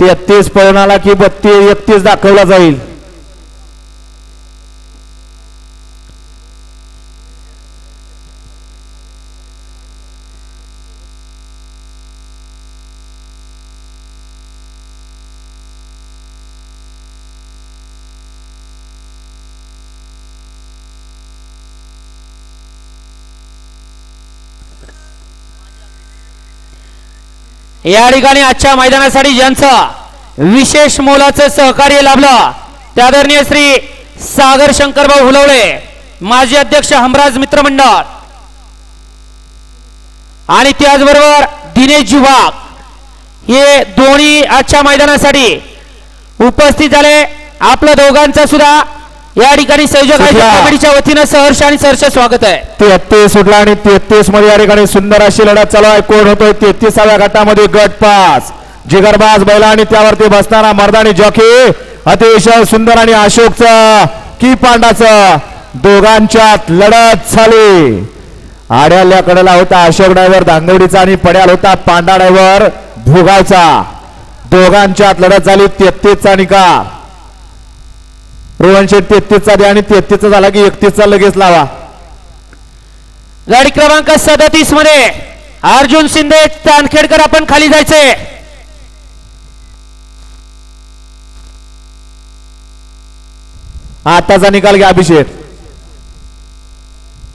तेहतीस पळणाला की बत्तीस एकतीस दाखवला जाईल. या ठिकाणी आजच्या मैदानासाठी ज्यांचं विशेष मोलाचं सहकार्य लाभलं त्या आदरणीय श्री सागर शंकरभाऊ हुलवळे माजी अध्यक्ष हमराज मित्रमंडळ. आणि त्याचबरोबर दिनेश जुवाक हे दोन्ही आजच्या मैदानासाठी उपस्थित झाले. आपल्या दोघांचा सुद्धा या ठिकाणी संयोजक. कमिटीच्या वतीनं सहर्ष आणि सहर्ष स्वागत आहे. तेहतीस सुटला आणि तेहतीसमध्ये या ठिकाणी सुंदर अशी लढत चालू आहे. कोण होतोय? तेहतीसाव्या गटामध्ये गट पास जिगरबाज बैला आणि त्यावरती बसणारा मर्दानी जॉकी अतिशय सुंदर आणि अशोकचं की पांडाचं दोघांच्यात लढत झाली. आड्याल्या कडेला होता अशोक ड्रायव्हर दांगवडीचा आणि पड्याल होता पांडा ड्रायव्हर भुगावचा दोघांच्यात लढत झाली तेहतीसचा निकाल. रोहन शेठ तेहतीसचा द्या आणि तेहतीसचा झाला की एकतीसचा लगेच लावा. गाडी क्रमांक सदतीसमध्ये अर्जुन शिंदे चांदखेडकर आपण खाली जायचे. आताचा निकाल घ्या अभिषेक.